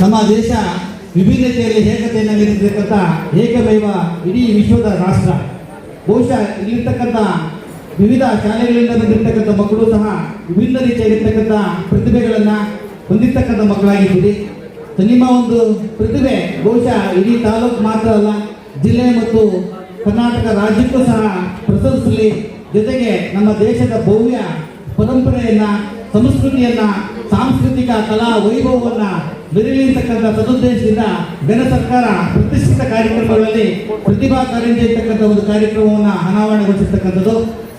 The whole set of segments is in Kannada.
ನಮ್ಮ ದೇಶ ವಿಭಿನ್ನತೆಯಲ್ಲಿ ಏಕತೆಯನ್ನು ನೀಡಿರ್ತಕ್ಕಂಥ ಇಡೀ ವಿಶ್ವದ ರಾಷ್ಟ್ರ. ಬಹುಶಃ ಇಲ್ಲಿರ್ತಕ್ಕಂಥ ವಿವಿಧ ಶಾಲೆಗಳಿಂದ ಬಂದಿರತಕ್ಕಂಥ ಮಕ್ಕಳು ಸಹ ವಿಭಿನ್ನ ರೀತಿಯಾಗಿರ್ತಕ್ಕಂಥ ಪ್ರತಿಭೆಗಳನ್ನು ಹೊಂದಿರ್ತಕ್ಕಂಥ ಮಕ್ಕಳಾಗಿದ್ದೀರಿ. ನಿಮ್ಮ ಒಂದು ಪ್ರತಿಭೆ ಬಹುಶಃ ಇಡೀ ತಾಲೂಕು ಮಾತ್ರ ಅಲ್ಲ, ಜಿಲ್ಲೆ ಮತ್ತು ಕರ್ನಾಟಕ ರಾಜ್ಯಕ್ಕೂ ಸಹ ಪ್ರಶಂಸಲಿ ಜೊತೆಗೆ ನಮ್ಮ ದೇಶದ ಭವ್ಯ ಪರಂಪರೆಯನ್ನು, ಸಂಸ್ಕೃತಿಯನ್ನ ಸಾಂಸ್ಕೃತಿಕ ಕಲಾ ವೈಭವವನ್ನ ಬೆರೆಯತಕ್ಕಂಥ ಸದುದ್ದೇಶದಿಂದ ಬೆನ ಸರ್ಕಾರ ಪ್ರತಿಷ್ಠಿತ ಕಾರ್ಯಕ್ರಮಗಳಲ್ಲಿ ಪ್ರತಿಭಾ ಕಾರಂಜಿ ಇರ್ತಕ್ಕಂಥ ಒಂದು ಕಾರ್ಯಕ್ರಮವನ್ನು ಅನಾವರಣಗೊಳಿಸಿರ್ತಕ್ಕಂಥದ್ದು.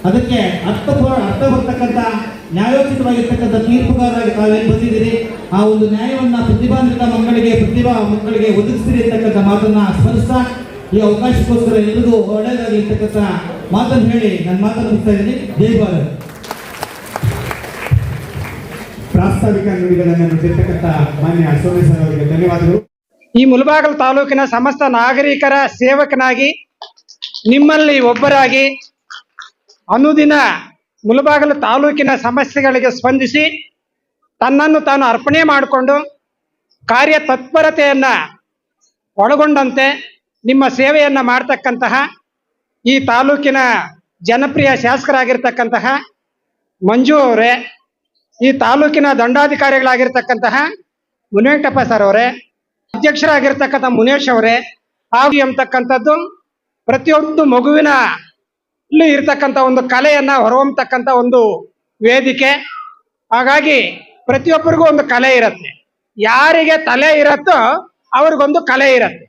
ಅದಕ್ಕೆ ಅರ್ಥಪೂರ್ಣ ಅರ್ಥ ಬರ್ತಕ್ಕಂಥ, ನ್ಯಾಯೋಚಿತವಾಗಿರ್ತಕ್ಕಂಥ ತೀರ್ಪುಗಾರರಾಗಿ ತಾವೇನು ಬಂದಿದ್ದೀರಿ. ಆ ಒಂದು ನ್ಯಾಯವನ್ನು ಪ್ರತಿಭಾನ್ವಿತ ಮಕ್ಕಳಿಗೆ, ಪ್ರತಿಭಾ ಮಕ್ಕಳಿಗೆ ಒದಗಿಸ್ತೀರಿ ಅಂತಕ್ಕಂಥ ಮಾತನ್ನ ಸ್ಮರಿಸ್ತಾ ಈ ಅವಕಾಶಕ್ಕೋಸ್ಕರ ಎಲ್ಲರಿಗೂ ಒಳ್ಳೆಯದಾಗಿರ್ತಕ್ಕಂಥ ಮಾತನ್ನು ಹೇಳಿ ನಾನು ಮಾತನ್ನು ಮುಗಿಸ್ತಾ ಇದ್ದೀನಿ. ಜೈ ಪ್ರಾಸ್ತಾವಿಕ ನುಡಿಗಳನ್ನು ಮಾನ್ಯ ಅವರಿಗೆ ಧನ್ಯವಾದಗಳು. ಈ ಮುಲಬಾಗಲ್ ತಾಲೂಕಿನ ಸಮಸ್ತ ನಾಗರಿಕರ ಸೇವಕನಾಗಿ, ನಿಮ್ಮಲ್ಲಿ ಒಬ್ಬರಾಗಿ ಅನುದಿನ ಮುಲಬಾಗಲು ತಾಲೂಕಿನ ಸಮಸ್ಯೆಗಳಿಗೆ ಸ್ಪಂದಿಸಿ ತನ್ನನ್ನು ತಾನು ಅರ್ಪಣೆ ಮಾಡಿಕೊಂಡು ಕಾರ್ಯ ತತ್ಪರತೆಯನ್ನು ಒಳಗೊಂಡಂತೆ ನಿಮ್ಮ ಸೇವೆಯನ್ನು ಮಾಡ್ತಕ್ಕಂತಹ ಈ ತಾಲೂಕಿನ ಜನಪ್ರಿಯ ಶಾಸಕರಾಗಿರ್ತಕ್ಕಂತಹ ಮಂಜು ಅವರೇ ಈ ತಾಲೂಕಿನ ದಂಡಾಧಿಕಾರಿಗಳಾಗಿರ್ತಕ್ಕಂತಹ ಮುನಿವೆಂಕಟಪ್ಪ ಸರ್ ಅವರೇ, ಅಧ್ಯಕ್ಷರಾಗಿರ್ತಕ್ಕಂಥ ಮುನೇಶ್ ಅವರೇ, ಹಾಗೂ ಎಂಬತಕ್ಕಂಥದ್ದು ಪ್ರತಿಯೊಂದು ಮಗುವಿನ ಇರ್ತಕ್ಕಂಥ ಒಂದು ಕಲೆಯನ್ನ ಹೊರಹೊಮ್ಮತಕ್ಕಂಥ ಒಂದು ವೇದಿಕೆ. ಹಾಗಾಗಿ ಪ್ರತಿಯೊಬ್ಬರಿಗೂ ಒಂದು ಕಲೆ ಇರುತ್ತೆ. ಯಾರಿಗೆ ತಲೆ ಇರತ್ತೋ ಅವ್ರಿಗೊಂದು ಕಲೆ ಇರುತ್ತೆ.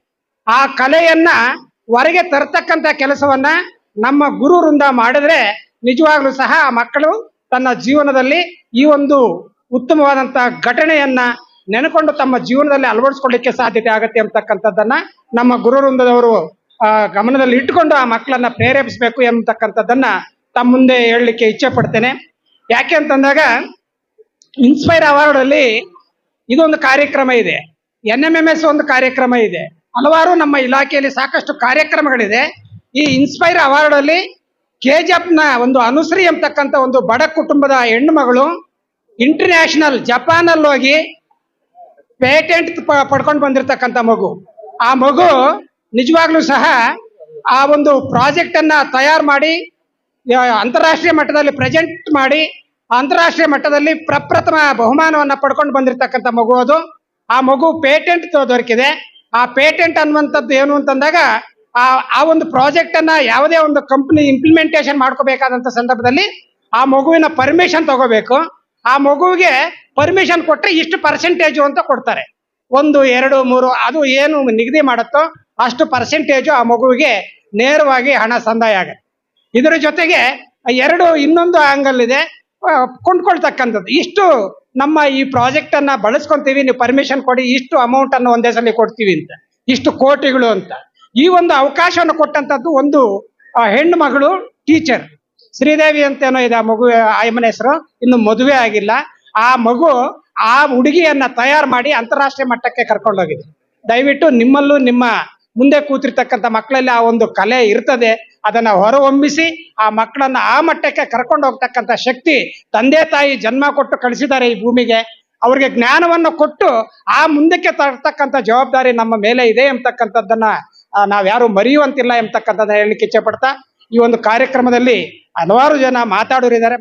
ಆ ಕಲೆಯನ್ನ ಹೊರಗೆ ತರ್ತಕ್ಕಂಥ ಕೆಲಸವನ್ನ ನಮ್ಮ ಗುರು ವೃಂದ ಮಾಡಿದ್ರೆ ನಿಜವಾಗ್ಲೂ ಸಹ ಆ ಮಕ್ಕಳು ತನ್ನ ಜೀವನದಲ್ಲಿ ಈ ಒಂದು ಉತ್ತಮವಾದಂತಹ ಘಟನೆಯನ್ನ ನೆನಕೊಂಡು ತಮ್ಮ ಜೀವನದಲ್ಲಿ ಅಳವಡಿಸ್ಕೊಳ್ಳಿಕ್ಕೆ ಸಾಧ್ಯತೆ ಆಗತ್ತೆ ಅಂತಕ್ಕಂಥದ್ದನ್ನ ನಮ್ಮ ಗುರು ವೃಂದದವರು ಆ, ಗಮನದಲ್ಲಿ ಇಟ್ಟುಕೊಂಡು ಆ ಮಕ್ಕಳನ್ನ ಪ್ರೇರೇಪಿಸಬೇಕು ಎಂಬತಕ್ಕಂಥದ್ದನ್ನ ತಮ್ಮ ಮುಂದೆ ಹೇಳಲಿಕ್ಕೆ ಇಚ್ಛೆ ಪಡ್ತೇನೆ. ಯಾಕೆ ಅಂತಂದಾಗ ಇನ್ಸ್ಪೈರ್ ಅವಾರ್ಡ್ ಅಲ್ಲಿ ಇದೊಂದು ಕಾರ್ಯಕ್ರಮ ಇದೆ. ಎನ್ ಎಂ ಎಂ ಎಸ್ ಒಂದು ಕಾರ್ಯಕ್ರಮ ಇದೆ. ಹಲವಾರು ನಮ್ಮ ಇಲಾಖೆಯಲ್ಲಿ ಸಾಕಷ್ಟು ಕಾರ್ಯಕ್ರಮಗಳಿದೆ. ಈ ಇನ್ಸ್ಪೈರ್ ಅವಾರ್ಡ್ ಅಲ್ಲಿ ಕೆಜಿಎಫ್ನ ಒಂದು ಅನುಶ್ರೀ ಎಂಬತಕ್ಕಂಥ ಒಂದು ಬಡ ಕುಟುಂಬದ ಹೆಣ್ಣು ಮಗಳು ಇಂಟರ್ನ್ಯಾಷನಲ್ ಜಪಾನ್ ಅಲ್ಲಿ ಹೋಗಿ ಪೇಟೆಂಟ್ ಪಡ್ಕೊಂಡು ಬಂದಿರತಕ್ಕಂಥ ಮಗು. ಆ ಮಗು ನಿಜವಾಗ್ಲೂ ಸಹ ಆ ಒಂದು ಪ್ರಾಜೆಕ್ಟ್ ಅನ್ನ ತಯಾರು ಮಾಡಿ ಅಂತಾರಾಷ್ಟ್ರೀಯ ಮಟ್ಟದಲ್ಲಿ ಪ್ರೆಸೆಂಟ್ ಮಾಡಿ, ಅಂತಾರಾಷ್ಟ್ರೀಯ ಮಟ್ಟದಲ್ಲಿ ಪ್ರಪ್ರಥಮ ಬಹುಮಾನವನ್ನ ಪಡ್ಕೊಂಡು ಬಂದಿರತಕ್ಕಂಥ ಮಗು ಅದು. ಆ ಮಗು ಪೇಟೆಂಟ್ ದೊರಕಿದೆ. ಆ ಪೇಟೆಂಟ್ ಅನ್ನುವಂಥದ್ದು ಏನು ಅಂತಂದಾಗ ಆ ಆ ಒಂದು ಪ್ರಾಜೆಕ್ಟ್ ಅನ್ನ ಯಾವುದೇ ಒಂದು ಕಂಪನಿ ಇಂಪ್ಲಿಮೆಂಟೇಷನ್ ಮಾಡ್ಕೋಬೇಕಾದಂತ ಸಂದರ್ಭದಲ್ಲಿ ಆ ಮಗುವಿನ ಪರ್ಮಿಷನ್ ತಗೋಬೇಕು. ಆ ಮಗುವಿಗೆ ಪರ್ಮಿಷನ್ ಕೊಟ್ಟರೆ ಇಷ್ಟು ಪರ್ಸೆಂಟೇಜು ಅಂತ ಕೊಡ್ತಾರೆ. ಒಂದು, ಎರಡು, ಮೂರು, ಅದು ಏನು ನಿಗದಿ ಮಾಡುತ್ತೋ ಅಷ್ಟು ಪರ್ಸೆಂಟೇಜು ಆ ಮಗುವಿಗೆ ನೇರವಾಗಿ ಹಣ ಸಂದಾಯ ಆಗುತ್ತೆ. ಇದರ ಜೊತೆಗೆ ಎರಡು ಇನ್ನೊಂದು ಆಂಗಲ್ ಇದೆ. ಕೊಂಡ್ಕೊಳ್ತಕ್ಕಂಥದ್ದು. ಇಷ್ಟು ನಮ್ಮ ಈ ಪ್ರಾಜೆಕ್ಟ್ ಅನ್ನ ಬಳಸ್ಕೊಂತೀವಿ, ನೀವು ಪರ್ಮಿಷನ್ ಕೊಡಿ, ಇಷ್ಟು ಅಮೌಂಟ್ ಅನ್ನು ಒಂದೇ ಸಲ ಕೊಡ್ತೀವಿ ಅಂತ. ಇಷ್ಟು ಕೋಟಿಗಳು ಅಂತ. ಈ ಒಂದು ಅವಕಾಶವನ್ನು ಕೊಟ್ಟಂತದ್ದು ಒಂದು ಹೆಣ್ಣು ಮಗಳು ಟೀಚರ್ ಶ್ರೀದೇವಿ ಅಂತೇನೋ ಇದೆ ಆ ಮಗು ಆಯಮ್ಮನ ಹೆಸರು, ಇನ್ನು ಮದುವೆ ಆಗಿಲ್ಲ. ಆ ಮಗು ಆ ಹುಡುಗಿಯನ್ನ ತಯಾರು ಮಾಡಿ ಅಂತಾರಾಷ್ಟ್ರೀಯ ಮಟ್ಟಕ್ಕೆ ಕರ್ಕೊಂಡೋಗಿದೆ ದಯವಿಟ್ಟು ನಿಮ್ಮಲ್ಲೂ ನಿಮ್ಮ ಮುಂದೆ ಕೂತಿರ್ತಕ್ಕಂಥ ಮಕ್ಕಳಲ್ಲಿ ಆ ಒಂದು ಕಲೆ ಇರ್ತದೆ. ಅದನ್ನ ಹೊರಹೊಮ್ಮಿಸಿ ಆ ಮಕ್ಕಳನ್ನ ಆ ಮಟ್ಟಕ್ಕೆ ಕರ್ಕೊಂಡು ಹೋಗ್ತಕ್ಕಂಥ ಶಕ್ತಿ ತಂದೆ ತಾಯಿ ಜನ್ಮ ಕೊಟ್ಟು ಕಳಿಸಿದ್ದಾರೆ ಈ ಭೂಮಿಗೆ. ಅವ್ರಿಗೆ ಜ್ಞಾನವನ್ನು ಕೊಟ್ಟು ಆ ಮುಂದಕ್ಕೆ ತರ್ತಕ್ಕಂಥ ಜವಾಬ್ದಾರಿ ನಮ್ಮ ಮೇಲೆ ಇದೆ ಎಂಬತಕ್ಕಂಥದ್ದನ್ನ ನಾವ್ಯಾರು ಮರೆಯುವಂತಿಲ್ಲ ಎಂಬತಕ್ಕಂಥದ್ದನ್ನ ಹೇಳಲಿಕ್ಕೆ ಇಚ್ಛೆ ಪಡ್ತಾ ಈ ಒಂದು ಕಾರ್ಯಕ್ರಮದಲ್ಲಿ ಹಲವಾರು ಜನ ಮಾತಾಡೋರಿದ್ದಾರೆ.